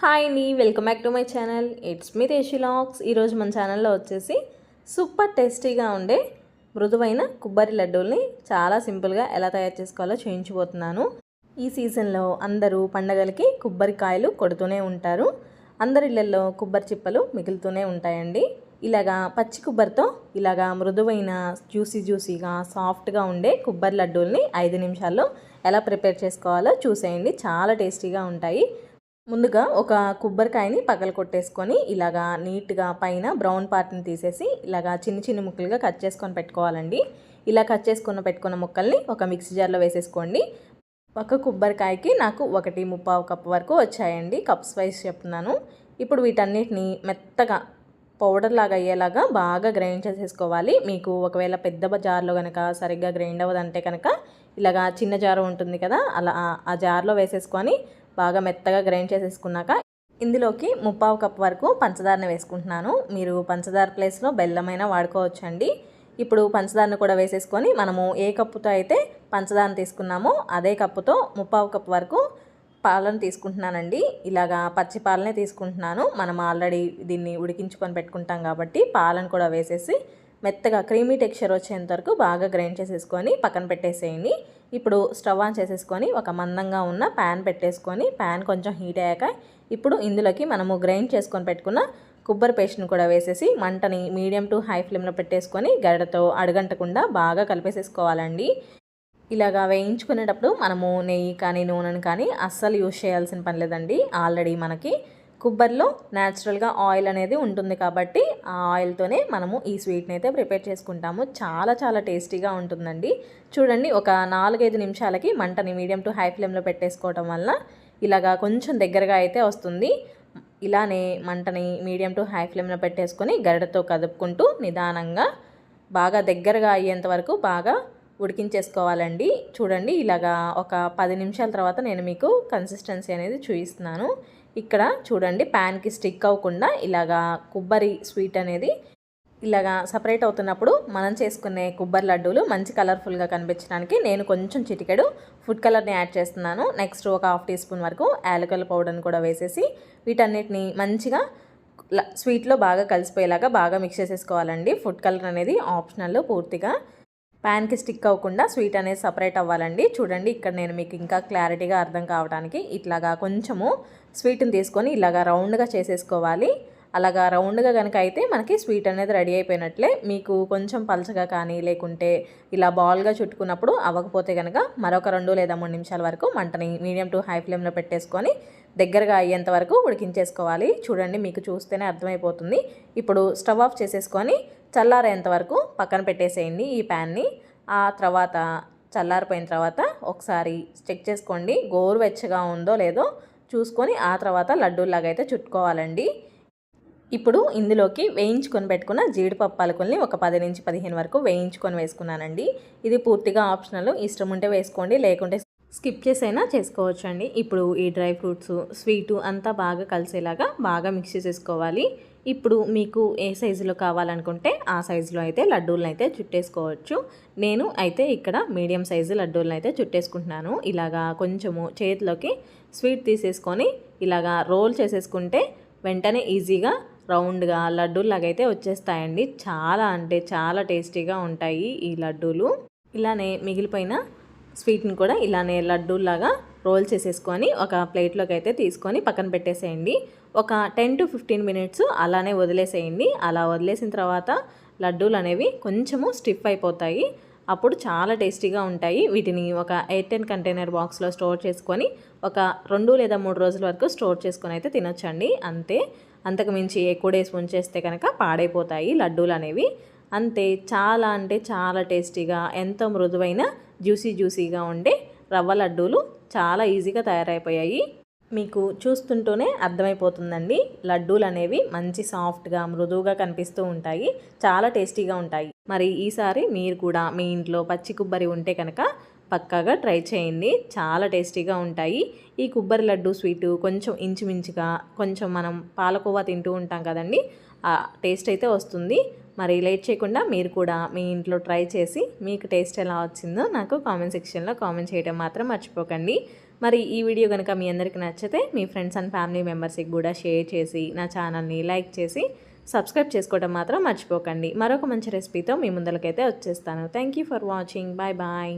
Hi అండి welcome back to my channel. It's me దేశీలాక్స్ ఈరోజు మన ఛానల్లో వచ్చేసి సూపర్ టేస్టీగా ఉండే మృదువైన కొబ్బరి లడ్డూల్ని చాలా సింపుల్గా ఎలా తయారు చేసుకోవాలో చేయించిపోతున్నాను ఈ సీజన్లో అందరూ పండగలకి కొబ్బరికాయలు కొడుతూనే ఉంటారు. అందరి ఇళ్ళలో కొబ్బరి చిప్పలు మిగులుతూనే ఉంటాయండి. ఇలాగా పచ్చి కొబ్బరితో ఇలాగా మృదువైన జ్యూసీ జ్యూసీగా సాఫ్ట్గా ఉండే కొబ్బరి లడ్డూల్ని ఐదు నిమిషాల్లో ఎలా ప్రిపేర్ చేసుకోవాలో చూసేయండి. చాలా టేస్టీగా ఉంటాయి. ముందుగా ఒక కొబ్బరికాయని పగల కొట్టేసుకొని ఇలాగా నీట్గా పైన బ్రౌన్ పార్ట్ని తీసేసి ఇలాగా చిన్న చిన్న ముక్కలుగా కట్ చేసుకొని పెట్టుకోవాలండి. ఇలా కట్ చేసుకున్న పెట్టుకున్న ముక్కల్ని ఒక మిక్సీ జార్లో వేసేసుకోండి. ఒక కొబ్బరికాయకి నాకు ఒకటి ముప్పావు కప్ వరకు వచ్చాయండి కప్స్ వైజ్ చెప్తున్నాను. ఇప్పుడు వీటన్నిటిని మెత్తగా పౌడర్ లాగా అయ్యేలాగా బాగా గ్రైండ్ చేసేసుకోవాలి. మీకు ఒకవేళ పెద్ద జార్లో కనుక సరిగ్గా గ్రైండ్ అవ్వదంటే కనుక ఇలాగా చిన్న జారు ఉంటుంది కదా అలా ఆ జార్లో వేసేసుకొని బాగా మెత్తగా గ్రైండ్ చేసేసుకున్నాక ఇందులోకి ముప్పావు కప్ వరకు పంచదారని వేసుకుంటున్నాను. మీరు పంచదార ప్లేస్లో బెల్లమైనా వాడుకోవచ్చండి. ఇప్పుడు పంచదారను కూడా వేసేసుకొని మనము ఏ కప్పుతో అయితే పంచదారను తీసుకున్నామో అదే కప్పుతో ముప్పావు కప్ వరకు పాలను తీసుకుంటున్నానండి. ఇలాగా పచ్చి పాలనే తీసుకుంటున్నాను. మనం ఆల్రెడీ దీన్ని ఉడికించుకొని పెట్టుకుంటాం కాబట్టి పాలను కూడా వేసేసి మెత్తగా క్రీమీ టెక్స్చర్ వచ్చేంత వరకు బాగా గ్రైండ్ చేసేసుకొని పక్కన పెట్టేసేయండి. ఇప్పుడు స్టవ్ ఆన్ చేసేసుకొని ఒక మందంగా ఉన్న ప్యాన్ పెట్టేసుకొని ప్యాన్ కొంచెం హీట్ అయ్యాక ఇప్పుడు ఇందులోకి మనము గ్రైండ్ చేసుకొని పెట్టుకున్న కొబ్బరి పేస్ట్ని కూడా వేసేసి మంటని మీడియం టు హై ఫ్లేమ్లో పెట్టేసుకొని గడ్డతో అడగంటకుండా బాగా కలిపేసేసుకోవాలండి. ఇలాగా వేయించుకునేటప్పుడు మనము నెయ్యి కానీ నూనెని కానీ అస్సలు యూజ్ చేయాల్సిన పని లేదండి. ఆల్రెడీ మనకి కొబ్బరిలో న్యాచురల్గా ఆయిల్ అనేది ఉంటుంది కాబట్టి ఆ ఆయిల్తోనే మనము ఈ స్వీట్ని అయితే ప్రిపేర్ చేసుకుంటాము. చాలా చాలా టేస్టీగా ఉంటుందండి. చూడండి ఒక నాలుగైదు నిమిషాలకి మంటని మీడియం టు హై ఫ్లేమ్లో పెట్టేసుకోవటం వల్ల ఇలాగా కొంచెం దగ్గరగా అయితే వస్తుంది. ఇలానే మంటని మీడియం టు హై ఫ్లేమ్లో పెట్టేసుకొని గరిటతో కదుపుకుంటూ నిదానంగా బాగా దగ్గరగా అయ్యేంత వరకు బాగా ఉడికించేసుకోవాలండి. చూడండి ఇలాగా ఒక పది నిమిషాల తర్వాత నేను మీకు కన్సిస్టెన్సీ అనేది చూపిస్తున్నాను. ఇక్కడ చూడండి ప్యాన్కి స్టిక్ అవ్వకుండా ఇలాగా కొబ్బరి స్వీట్ అనేది ఇలాగా సపరేట్ అవుతున్నప్పుడు మనం చేసుకునే కొబ్బరి లడ్డూలు మంచి కలర్ఫుల్గా కనిపించడానికి నేను కొంచెం చిటికెడు ఫుడ్ కలర్ని యాడ్ చేస్తున్నాను. నెక్స్ట్ ఒక హాఫ్ టీ స్పూన్ వరకు యాలకల్ పౌడర్ని కూడా వేసేసి వీటన్నిటిని మంచిగా స్వీట్లో బాగా కలిసిపోయేలాగా బాగా మిక్స్ చేసేసుకోవాలండి. ఫుడ్ కలర్ అనేది ఆప్షనల్ పూర్తిగా ప్యాన్కి స్టిక్ అవ్వకుండా స్వీట్ అనేది సపరేట్ అవ్వాలండి. చూడండి ఇక్కడ నేను మీకు ఇంకా క్లారిటీగా అర్థం కావడానికి ఇట్లాగా కొంచెము స్వీట్ని తీసుకొని ఇలాగా రౌండ్గా చేసేసుకోవాలి. అలాగా రౌండ్గా కనుక అయితే మనకి స్వీట్ అనేది రెడీ అయిపోయినట్లే. మీకు కొంచెం పలచగా కానీ లేకుంటే ఇలా బాల్గా చుట్టుకున్నప్పుడు అవ్వకపోతే కనుక మరొక రెండు లేదా మూడు నిమిషాల వరకు మంటని మీడియం టు హై ఫ్లేమ్లో పెట్టేసుకొని దగ్గరగా అయ్యేంత వరకు ఉడికించేసుకోవాలి. చూడండి మీకు చూస్తేనే అర్థమైపోతుంది. ఇప్పుడు స్టవ్ ఆఫ్ చేసేసుకొని చల్లారేంత వరకు పక్కన పెట్టేసేయండి ఈ ప్యాన్ని. ఆ తర్వాత చల్లారిపోయిన తర్వాత ఒకసారి చెక్ చేసుకోండి గోరువెచ్చగా ఉందో లేదో చూసుకొని ఆ తర్వాత లడ్డూలాగా అయితే చుట్టుకోవాలండి. ఇప్పుడు ఇందులోకి వేయించుకొని పెట్టుకున్న జీడిపప్పు పలుకుల్ని ఒక పది నుంచి పదిహేను వరకు వేయించుకొని వేసుకున్నానండి. ఇది పూర్తిగా ఆప్షనల్ ఇష్టం ఉంటే వేసుకోండి లేకుంటే స్కిప్ చేసైనా చేసుకోవచ్చండి. ఇప్పుడు ఈ డ్రై ఫ్రూట్స్ స్వీటు అంతా బాగా కలిసేలాగా బాగా మిక్స్ చేసేసుకోవాలి. ఇప్పుడు మీకు ఏ సైజులో కావాలనుకుంటే ఆ సైజులో అయితే లడ్డూలను అయితే చుట్టేసుకోవచ్చు. నేను అయితే ఇక్కడ మీడియం సైజు లడ్డూలను అయితే చుట్టేసుకుంటున్నాను. ఇలాగా కొంచెము చేతిలోకి స్వీట్ తీసేసుకొని ఇలాగా రోల్ చేసేసుకుంటే వెంటనే ఈజీగా రౌండ్గా లడ్డూలాగా అయితే వచ్చేస్తాయండి. చాలా అంటే చాలా టేస్టీగా ఉంటాయి ఈ లడ్డూలు. ఇలానే మిగిలిపోయిన స్వీట్ని కూడా ఇలానే లడ్డూలాగా రోల్ చేసేసుకొని ఒక ప్లేట్లోకి అయితే తీసుకొని పక్కన పెట్టేసేయండి. ఒక టెన్ టు ఫిఫ్టీన్ మినిట్స్ అలానే వదిలేసేయండి. అలా వదిలేసిన తర్వాత లడ్డూలు అనేవి కొంచెము స్టిఫ్ అయిపోతాయి. అప్పుడు చాలా టేస్టీగా ఉంటాయి. వీటిని ఒక ఎయిర్ టెన్ కంటైనర్ బాక్స్లో స్టోర్ చేసుకొని ఒక రెండు లేదా మూడు రోజుల వరకు స్టోర్ చేసుకొని అయితే తినొచ్చండి. అంతే. అంతకు మించి ఎక్కువ డేస్ ఉంచేస్తే కనుక పాడైపోతాయి లడ్డూలు అనేవి. అంతే. చాలా అంటే చాలా టేస్టీగా ఎంతో మృదువైన జ్యూసీ జ్యూసీగా ఉండే రవ్వ లడ్డూలు చాలా ఈజీగా తయారైపోయాయి. మీకు చూస్తుంటూనే అర్థమైపోతుందండి. లడ్డూలు అనేవి మంచి సాఫ్ట్గా మృదువుగా కనిపిస్తూ ఉంటాయి. చాలా టేస్టీగా ఉంటాయి. మరి ఈసారి మీరు కూడా మీ ఇంట్లో పచ్చి కొబ్బరి ఉంటే కనుక పక్కాగా ట్రై చేయండి. చాలా టేస్టీగా ఉంటాయి. ఈ కొబ్బరి లడ్డు స్వీటు కొంచెం ఇంచుమించుగా కొంచెం మనం పాలకోవా తింటూ ఉంటాం కదండి. ఆ టేస్ట్ అయితే వస్తుంది. మరి లేట్ చేయకుండా మీరు కూడా మీ ఇంట్లో ట్రై చేసి మీకు టేస్ట్ ఎలా వచ్చిందో నాకు కామెంట్ సెక్షన్లో కామెంట్ చేయడం మాత్రం మర్చిపోకండి. మరి ఈ వీడియో కనుక మీ అందరికీ నచ్చితే మీ ఫ్రెండ్స్ అండ్ ఫ్యామిలీ మెంబర్స్కి కూడా షేర్ చేసి నా ఛానల్ని లైక్ చేసి సబ్స్క్రైబ్ చేసుకోవడం మాత్రం మర్చిపోకండి. మరొక మంచి రెసిపీతో మీ ముందరకైతే వచ్చేస్తాను. Thank you for watching. Bye bye.